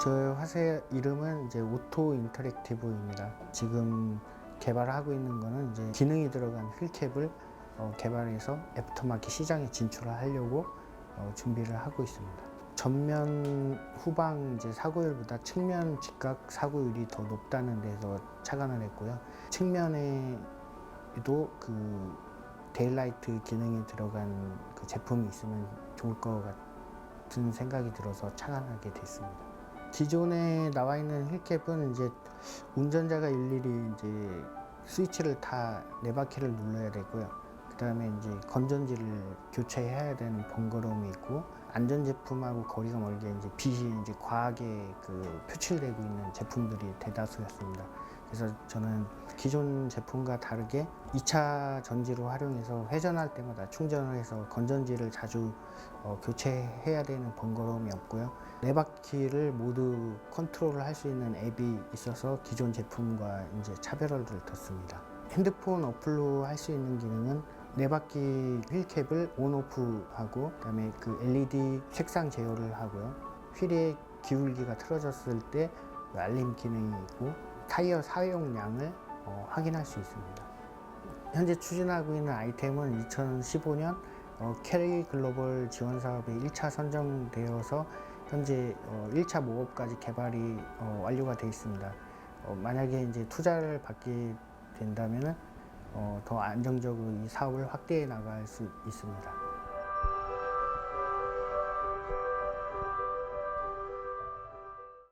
저 화세 이름은 이제 오토 인터랙티브입니다. 지금 개발하고 있는 거는 이제 기능이 들어간 휠캡을 어, 개발해서 애프터마켓 시장에 진출을 하려고 어, 준비를 하고 있습니다. 전면 후방 이제 사고율보다 측면 직각 사고율이 더 높다는 데서 착안을 했고요. 측면에도 그 데일라이트 기능이 들어간 그 제품이 있으면 좋을 것 같은 생각이 들어서 착안하게 됐습니다. 기존에 나와 있는 휠캡은 이제 운전자가 일일이 이제 스위치를 다 네 바퀴를 눌러야 되고요. 그 다음에 이제 건전지를 교체해야 되는 번거로움이 있고 안전 제품하고 거리가 멀게 이제 빛이 이제 과하게 그 표출되고 있는 제품들이 대다수였습니다. 그래서 저는 기존 제품과 다르게 2차 전지로 활용해서 회전할 때마다 충전을 해서 건전지를 자주 어, 교체해야 되는 번거로움이 없고요. 네 바퀴를 모두 컨트롤을 할 수 있는 앱이 있어서 기존 제품과 이제 차별화를 뒀습니다. 핸드폰 어플로 할 수 있는 기능은 네 바퀴 휠캡을 온오프 하고 그다음에 그 LED 색상 제어를 하고요. 휠의 기울기가 틀어졌을 때그 알림 기능이 있고 타이어 사용량을 어, 확인할 수 있습니다. 현재 추진하고 있는 아이템은 2015년 어, 캐리 글로벌 지원 사업에 1차 선정되어서 현재 어, 1차 모업까지 개발이 어, 완료가 되어 있습니다. 어, 만약에 이제 투자를 받게 된다면 어, 더 안정적으로 이 사업을 확대해 나갈 수 있습니다.